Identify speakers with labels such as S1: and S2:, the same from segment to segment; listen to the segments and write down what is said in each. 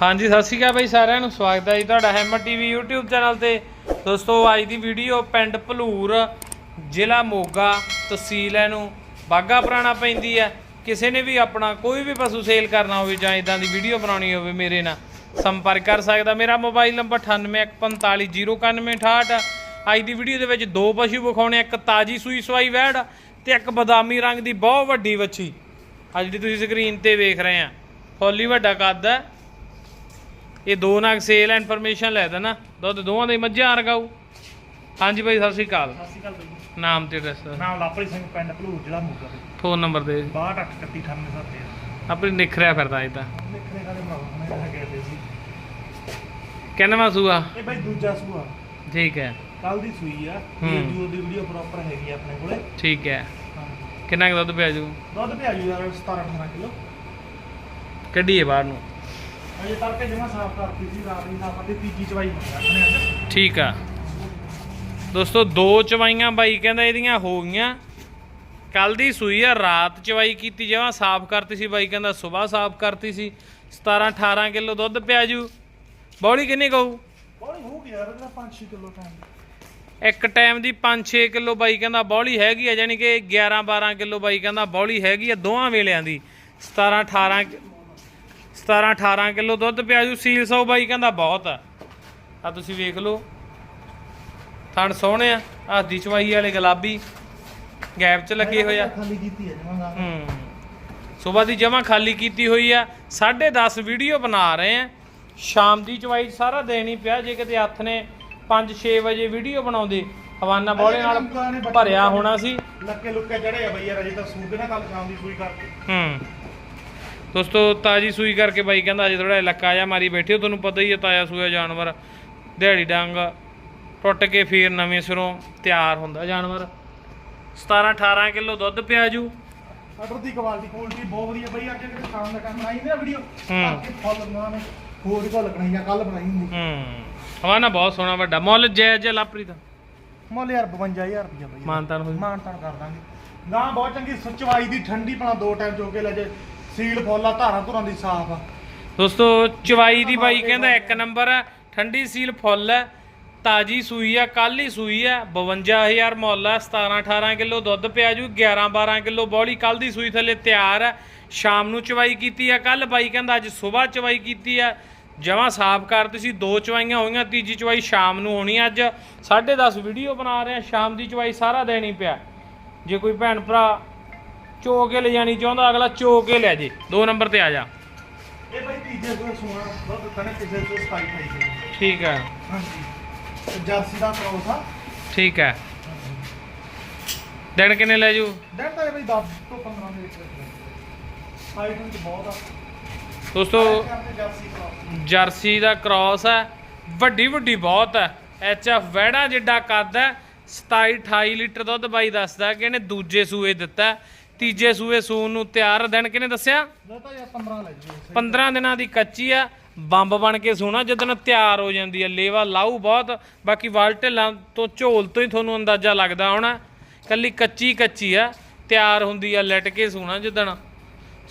S1: ਹਾਂਜੀ, ਸਤਿ ਸ਼੍ਰੀ ਅਕਾਲ ਬਾਈ ਸਾਰਿਆਂ ਨੂੰ, ਸਵਾਗਤ ਹੈ ਜੀ ਤੁਹਾਡਾ ਹੈਮਰ ਟੀਵੀ YouTube ਚੈਨਲ ਤੇ। ਦੋਸਤੋ, ਅੱਜ ਦੀ ਵੀਡੀਓ ਪਿੰਡ ਭਲੂਰ, ਜ਼ਿਲ੍ਹਾ ਮੋਗਾ, ਤਹਿਸੀਲ ਹੈ ਨੂੰ ਬਾਗਾ ਪੁਰਾਣਾ ਪੈਂਦੀ ਹੈ। ਕਿਸੇ ਨੇ ਵੀ ਆਪਣਾ ਕੋਈ ਵੀ ਪਸ਼ੂ ਸੇਲ ਕਰਨਾ ਹੋਵੇ ਜਾਂ ਇਦਾਂ ਦੀ ਵੀਡੀਓ ਬਣਾਉਣੀ ਹੋਵੇ ਮੇਰੇ ਨਾਲ, ਸੰਪਰਕ ਕਰ ਸਕਦਾ। ਮੇਰਾ ਮੋਬਾਈਲ ਨੰਬਰ 9814509168 ਅੱਜ ਦੀ ਵੀਡੀਓ ਦੇ ਵਿੱਚ ਦੋ ਪਸ਼ੂ ਵਿਖਾਉਣੇ ਇੱਕ ਤਾਜੀ ਸੂਈ ਸਵਾਈ ਵੈੜ ਤੇ ਇੱਕ ਬਦਾਮੀ ਰੰਗ ਦੀ ਬਹੁਤ ਵੱਡੀ ਵੱਛੀ। ਅੱਜ ਜਿਹੜੀ ਤੁਸੀਂ ਸਕਰੀਨ ਤੇ ਵੇਖ ਰਹੇ ਆ। ਫੁੱਲੀ ਵੱਡਾ ਕੱਦ ਹੈ। ਇਹ ਦੋ ਨਾਗ ਸੇਲ ਇਨਫੋਰਮੇਸ਼ਨ ਲੈ ਦੇਣਾ। ਦੁੱਧ ਦੋਵਾਂ ਦੇ ਮੱਝਾਂ ਰਗਾਉ ਹਾਂਜੀ ਭਾਈ ਸਤਿ ਸ਼੍ਰੀ ਅਕਾਲ।
S2: ਸਤਿ ਸ਼੍ਰੀ ਅਕਾਲ ਬਾਈ
S1: ਨਾਮ ਤੇ ਐਡਰੈਸ
S2: ਨਾਮ ਲਾਪਰੀ ਸਿੰਘ ਪਿੰਡ ਭਲੂਰ ਜ਼ਿਲ੍ਹਾ ਮੋਗਾ ਦੇ
S1: ਫੋਨ ਨੰਬਰ ਦੇ
S2: 623898
S1: ਆਪਣੀ ਨਿਖਰਿਆ ਫਿਰਦਾ ਇਹ ਤਾਂ।
S2: ਲਿਖਣੇ ਕਾਲੇ ਬਣਾਉ ਮੈਂ ਇਹ ਕਹਿੰਦੇ ਸੀ।
S1: ਕਿੰਨਵਾਂ ਸੂਆ?
S2: ਇਹ ਬਾਈ ਦੂਜਾ ਸੂਆ।
S1: ਠੀਕ ਹੈ।
S2: ਕੱਲ ਦੀ ਸੂਈ ਆ।
S1: ਹੂੰ।
S2: ਇਹ ਜੂ ਦੀ ਵੀਡੀਓ ਪ੍ਰੋਪਰ ਹੈਗੀ ਆ ਆਪਣੇ ਕੋਲੇ।
S1: ਠੀਕ ਹੈ। ਕਿੰਨਾ ਕੁ ਦੁੱਧ ਪਿਆ ਜੂ?
S2: ਦੁੱਧ ਪਿਆ ਜੂ ਯਾਰ 17 18 ਕਿਲੋ।
S1: ਕੱਢੀਏ ਬਾਹਰ ਨੂੰ।
S2: ਅਜੇ ਤੜਕੇ ਜਮਾ ਸਾਫ਼ ਕਰਤੀ ਸੀ ਰਾਤ ਦੀ ਸਾਫ਼ ਕਰਤੀ ਤੀਜੀ ਚਵਾਈ ਮੰਗਿਆ ਆਪਣੇ ਅੱਜ।
S1: ਠੀਕ ਆ। ਦੋਸਤੋ ਦੋ ਚਵਾਈਆਂ ਬਾਈ ਕਹਿੰਦਾ ਇਹਦੀਆਂ ਹੋ ਗਈਆਂ। ਕੱਲ ਦੀ ਸੂਈ ਆ ਰਾਤ ਚਵਾਈ ਕੀਤੀ ਜਮਾਂ ਸਾਫ਼ ਕਰਤੀ ਸੀ ਬਾਈ ਕਹਿੰਦਾ ਸਵੇਰ ਸਾਫ਼ ਕਰਤੀ ਸੀ। 17 18 ਕਿਲੋ ਦੁੱਧ ਪਿਆ ਜੂ ਬੌਲੀ ਕਿੰਨੀ ਕਹੂ
S2: ਬੜੀ ਹੋ ਯਾਰ ਇਹਦਾ 5-6 ਕਿਲੋ ਟਾਈਮ
S1: ਇੱਕ ਟਾਈਮ ਦੀ 5-6 ਕਿਲੋ ਬਾਈ ਕਹਿੰਦਾ ਬੌਲੀ ਹੈਗੀ ਆ ਯਾਨੀ ਕਿ 11-12 ਕਿਲੋ ਬਾਈ ਕਹਿੰਦਾ ਬੌਲੀ ਹੈਗੀ ਆ ਦੋਹਾਂ ਵੇਲਿਆਂ ਦੀ। 17-18 17-18 ਕਿਲੋ ਦੁੱਧ ਪਿਆ ਜੂ ਸੀਲ ਸੌ ਬਾਈ ਕਹਿੰਦਾ ਬਹੁਤ ਆ। ਆ ਤੁਸੀਂ ਵੇਖ ਲਓ। ਥਣ ਸੋਹਣੇ ਆ ਆਹ ਦੀ ਚਵਾਈ ਵਾਲੇ ਗੁਲਾਬੀ ਗੈਪ 'ਚ ਲੱਗੇ ਹੋਏ ਆ।
S2: ਖਾਲੀ ਕੀਤੀ ਹੈ ਜਮਾ
S1: ਹੂੰ। ਸਵੇਰ ਦੀ ਜਮਾ ਖਾਲੀ ਕੀਤੀ ਹੋਈ ਆ 10:30 ਵੀਡੀਓ ਬਣਾ ਰਹੇ ਆ। ਸ਼ਾਮ ਦੀ ਚਵਾਈ ਸਾਰਾ ਦੇਣ ਹੀ ਪਿਆ ਜੇ ਕਿਤੇ ਹੱਥ ਨੇ 5-6 ਵਜੇ ਵੀਡੀਓ ਬਣਾਉਂਦੇ ਹਵਾਨਾ ਬੋਲੇ ਨਾਲ ਭਰਿਆ ਹੋਣਾ ਸੀ।
S2: ਲੱਕੇ ਲੁੱਕੇ ਚੜੇ ਆ ਬਈ ਯਾਰ ਅਜੇ ਤਾਂ ਸੂਦੇ ਨਾ ਕੱਲ ਸ਼ਾਮ ਦੀ ਸੂਈ ਕਰਕੇ।
S1: ਹੂੰ। ਦੋਸਤੋ ਤਾਜੀ ਸੂਈ ਕਰਕੇ ਬਾਈ ਕਹਿੰਦਾ ਅਜੇ ਥੋੜਾ ਇਲਾਕਾ ਜਾ ਮਾਰੀ ਬੈਠੇ ਹੋ ਤੁਹਾਨੂੰ ਪਤਾ ਹੀ ਹੈ ਤਾਇਆ ਸੂਆ ਜਾਨਵਰ ਦਿਹਾੜੀ ਡੰਗ ਟੁੱਟ ਕੇ ਫੇਰ ਨਵੇਂ ਸਿਰੋਂ ਤਿਆਰ ਹੁੰਦਾ ਜਾਨਵਰ। 17 18 ਕਿਲੋ ਦੁੱਧ ਪਿਆ ਜੂ
S2: ਆਰਡਰ ਦੀ ਕੁਆਲਿਟੀ ਕੁਆਲਿਟੀ ਬਹੁਤ ਵਧੀਆ ਬਈ ਅੱਗੇ ਕਿਤੇ ਸ਼ਾਮ ਦਾ ਕੰਮ ਬਣਾਈ ਨਾ ਵੀਡੀਓ। ਅੱਗੇ ਫੁੱਲ ਨੇ ਹੋਰ ਕੋ ਲੱਗਣੀ ਆ ਕੱਲ ਬਣਾਈ ਹੁੰਦੀ
S1: ਹੂੰ। ਹਵਾਨਾ ਬਹੁਤ ਸੋਹਣਾ ਵੱਡਾ। ਮੁੱਲ ਜਾਇਜ਼ ਹੈ ਲਾਪਰੀ ਦਾ
S2: ਮੁੱਲ ਯਾਰ 52000 ਰੁਪਏ ਬਈ।
S1: ਮਾਨਤਾਨ ਹੋਈ
S2: ਮਾਨਤਾਨ ਕਰ ਦਾਂਗੇ। ਗਾਂ ਬਹੁਤ ਚੰਗੀ ਸਚਵਾਈ ਦੀ ਠੰਡੀ ਪਣਾ ਦੋ ਟਾਈਮ ਚੋ ਕੇ ਲੈ ਜੇ। ਸੀਲ ਫੁੱਲ ਆ, ਧਾਰਾਂ ਧੁਰਾਂ ਦੀ ਸਾਫ਼ ਆ।
S1: ਦੋਸਤੋ, ਚਵਾਈ ਦੀ ਬਾਈ ਕਹਿੰਦਾ ਇੱਕ ਨੰਬਰ ਹੈ ਠੰਡੀ ਸੀਲ ਫੁੱਲ ਹੈ ਤਾਜੀ ਸੂਈ ਆ ਕੱਲ ਹੀ ਸੂਈ ਆ 52000 ਮੁੱਲ ਹੈ 17 18 ਕਿਲੋ ਦੁੱਧ ਪਿਆ ਜੂ 11 12 ਕਿਲੋ ਬੌਲੀ ਕੱਲ ਦੀ ਸੂਈ ਥੱਲੇ ਤਿਆਰ ਹੈ ਸ਼ਾਮ ਨੂੰ ਚਵਾਈ ਕੀਤੀ ਆ ਕੱਲ ਬਾਈ ਕਹਿੰਦਾ ਅੱਜ ਸਵੇਰ ਚਵਾਈ ਕੀਤੀ ਆ, ਜਮਾਂ ਸਾਫ਼ ਕਰਤੀ ਸੀ ਦੋ ਚਵਾਈਆਂ ਹੋਈਆਂ, ਤੀਜੀ ਚਵਾਈ ਸ਼ਾਮ ਨੂੰ ਹੋਣੀ ਅੱਜ 10:30 ਵੀਡੀਓ ਬਣਾ ਰਹੇ ਆ, ਸ਼ਾਮ ਦੀ ਚਵਾਈ ਸਾਰਾ ਦੇਣੀ ਪਿਆ। ਜੇ ਕੋਈ ਭੈਣ ਭਰਾ ਚੋ ਕੇ ਲੈ ਜਾਣੀ ਚਾਹੁੰਦਾ ਅਗਲਾ ਚੋ ਕੇ ਲੈ ਜੇ। ਦੋ ਨੰਬਰ ਤੇ ਆ ਜਾ।
S2: ਇਹ ਬਈ ਤੀਜੇ ਸੂਏ ਸੋਨਾ ਦੁੱਧ ਤਨੇ ਕਿਸੇ ਸੂਏ 27 28
S1: ਠੀਕ ਹੈ।
S2: ਹਾਂਜੀ। ਤੇ ਜਰਸੀ ਦਾ ਕ੍ਰੋਸ ਆ।
S1: ਠੀਕ ਹੈ। ਦਿਨ ਕਿੰਨੇ ਲੈ ਜੂ?
S2: ਡੈਟ ਤਾਂ ਬਈ 10 ਤੋਂ 15 ਦੇ ਵਿੱਚ ਹਾਈਟ ਵਿੱਚ ਬਹੁਤ ਆ।
S1: ਦੋਸਤੋ
S2: ਜਰਸੀ
S1: ਦਾ ਕ੍ਰਾਸ ਹੈ। ਵੱਡੀ ਵੱਡੀ ਬਹੁਤ ਹੈ। ਐਚ ਐਫ ਵੈੜਾ ਜਿੱਡਾ ਕੱਦ ਹੈ। 27 28 ਲੀਟਰ ਦੁੱਧ ਬਾਈ ਦੱਸਦਾ ਕਿ ਇਹਨੇ ਦੂਜੇ ਸੂਏ ਦਿੱਤਾ। ਤੀਜੇ ਸੂਏ ਸੂਣ ਨੂੰ ਤਿਆਰ ਦਿਨ ਕਿਨੇ ਦੱਸਿਆ?
S2: ਤਾਂ ਯਾਰ 15 ਲੈ ਜੀ
S1: 15 ਦਿਨਾਂ ਦੀ ਕੱਚੀ ਆ ਬੰਬ ਬਣ ਕੇ ਸੋਣਾ ਜਦੋਂ ਤਿਆਰ ਹੋ ਜਾਂਦੀ ਹੈ ਲੇਵਾ ਲਾਊ ਬਹੁਤ ਬਾਕੀ ਵਾਲ ਢਿੱਲਾਂ ਤੋਂ ਝੋਲ ਤੋਂ ਹੀ ਤੁਹਾਨੂੰ ਅੰਦਾਜ਼ਾ ਲੱਗਦਾ ਹੋਣਾ। ਕੱਲੀ ਕੱਚੀ ਕੱਚੀ ਆ ਤਿਆਰ ਹੁੰਦੀ ਆ ਲਟ ਕੇ ਸੋਣਾ ਜਿੱਦਣ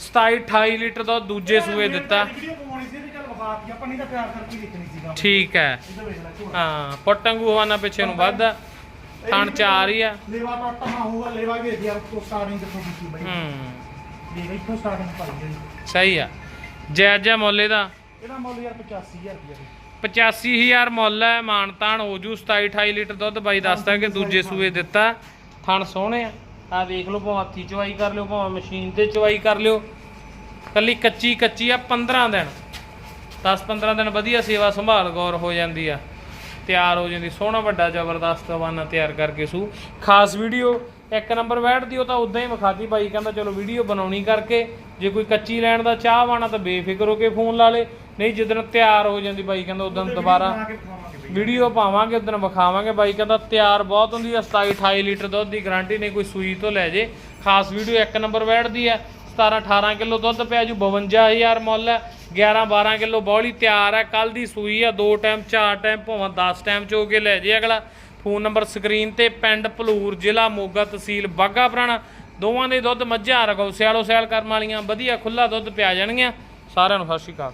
S1: 27 28 ਲੀਟਰ ਦਾ ਦੂਜੇ ਸੂਏ ਦਿੱਤਾ।
S2: ਵੀਡੀਓ ਪਾਉਣੀ ਸੀ ਤੇ ਚੱਲ ਵਿਖਾਤੀ ਆਪਾਂ ਨਹੀਂ ਤਾਂ ਪਿਆਰ ਕਰਕੇ ਹੀ ਦੇਖਣੀ ਸੀਗਾ।
S1: ਠੀਕ ਹੈ। ਹਾਂ ਪਟੰਗੂ ਹਵਾਨਾ ਪਿੱਛੇ ਨੂੰ ਵੱਧ ਆ ਥਣ ਚਾਰ ਹੀ ਆ।
S2: ਲੇਵਾ ਟੱਟ ਮਾ ਹੋਊਗਾ ਲੇਵਾ ਵੀ ਯਾਰ ਤੋਂ ਸਟਾਰਟਿੰਗ ਕਿੱਥੋਂ ਕੀਤੀ ਬਾਈ?
S1: ਹੂੰ।
S2: ਇਹ ਇੱਥੋਂ ਸਟਾਰਟਿੰਗ ਪਾਈ ਹੈ
S1: ਸਹੀ ਆ। ਜਾਇਜ਼ਾ ਮੁੱਲ ਇਹਦਾ।
S2: ਇਹਦਾ ਮੁੱਲ ਯਾਰ 85000 ਰੁਪਏ
S1: 85000 ਮੁੱਲ ਹੈ ਮਾਨਤਾਨ ਹੋ ਜੂ 27 28 ਲੀਟਰ ਦੁੱਧ ਬਾਈ ਦੱਸਦਾ ਕਿ ਦੂਜੇ ਸੂਏ ਦਿੱਤਾ। ਥਣ ਸੋਹਣੇ ਆ। ਆ ਦੇਖ ਲਓ ਭਾਵੇਂ ਹੱਥੀ ਚਵਾਈ ਕਰ ਲਿਓ ਭਾਵੇਂ ਮਸ਼ੀਨ ਤੇ ਚਵਾਈ ਕਰ ਲਿਓ। ਕੱਲੀ ਕੱਚੀ ਕੱਚੀ ਆ 15 ਦਿਨ। 10 15 ਦਿਨ ਵਧੀਆ ਸੇਵਾ ਸੰਭਾਲ ਗੌਰ ਹੋ ਜਾਂਦੀ ਆ। ਤਿਆਰ ਹੋ ਜਾਂਦੀ ਸੋਹਣਾ ਵੱਡਾ ਜ਼ਬਰਦਸਤ ਹਵਾਨਾ ਤਿਆਰ ਕਰਕੇ ਸੂ। ਖਾਸ ਵੀਡੀਓ ਇੱਕ ਨੰਬਰ ਬੈਠਦੀ ਉਹ ਤਾਂ ਉਦਾਂ ਹੀ ਵਿਖਾਤੀ ਬਾਈ ਕਹਿੰਦਾ ਚਲੋ ਵੀਡੀਓ ਬਣਾਉਣੀ ਕਰਕੇ ਜੇ ਕੋਈ ਕੱਚੀ ਲੈਣ ਦਾ ਚਾਹ ਵਾਣਾ ਤਾਂ ਬੇਫਿਕਰ ਹੋ ਕੇ ਫੋਨ ਲਾ ਲੇ ਨਹੀਂ ਜਦੋਂ ਤਿਆਰ ਹੋ ਜਾਂਦੀ ਬਾਈ ਕਹਿੰਦਾ ਉਦੋਂ ਦੁਬਾਰਾ ਵੀਡੀਓ ਪਾਵਾਂਗੇ ਉਦੋਂ ਵਿਖਾਵਾਂਗੇ ਬਾਈ ਕਹਿੰਦਾ ਤਿਆਰ ਬਹੁਤ ਹੁੰਦੀ ਆ 27 28 ਲੀਟਰ ਦੁੱਧ ਦੀ ਗਾਰੰਟੀ ਨਹੀਂ ਕੋਈ ਸੂਈ ਤੋਂ ਲੈ ਜੇ। ਖਾਸ ਵੀਡੀਓ ਇੱਕ ਨੰਬਰ ਬੈਠਦੀ ਆ 17 18 ਕਿਲੋ ਦੁੱਧ ਪਿਆ ਜੂ 52000 ਮੁੱਲ ਹੈ 11 12 ਕਿਲੋ ਬੌਲੀ ਤਿਆਰ ਹੈ ਕੱਲ ਦੀ ਸੂਈ ਆ ਦੋ ਟਾਈਮ, ਚਾਰ ਟਾਈਮ, ਭਾਵੇਂ 10 ਟਾਈਮ ਚੋ ਕੇ ਲੈ ਜੇ ਅਗਲਾ। ਫੋਨ ਨੰਬਰ ਸਕਰੀਨ ਤੇ ਪਿੰਡ ਭਲੂਰ, ਜ਼ਿਲ੍ਹਾ ਮੋਗਾ ਤਹਿਸੀਲ ਬਾਗਾ ਪੁਰਾਣਾ। ਦੋਵਾਂ ਦੇ ਦੁੱਧ ਮੱਝਾਂ ਰਗੋ ਸਿਆਲੋ ਸਿਆਲ ਕਰਨ ਵਾਲੀਆਂ, ਵਧੀਆ ਖੁੱਲਾ ਦੁੱਧ ਪਿਆ ਜਾਣਗੀਆਂ। ਸਾਰਿਆਂ ਨੂੰ ਸਤਿ ਸ਼੍ਰੀ ਅਕਾਲ।